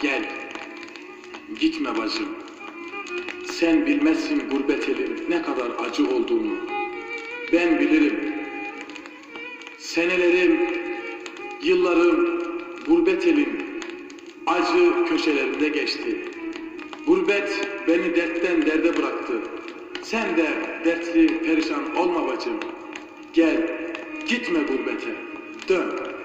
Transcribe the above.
Gel. Gitme bacım. Sen bilmezsin gurbet elin ne kadar acı olduğunu. Ben bilirim. Senelerim, yıllarım gurbet elin acı köşelerinde geçti. Gurbet beni dertten derde bıraktı. Sen de dertli, perişan olma bacım. Gel, gitme gurbete. Dön.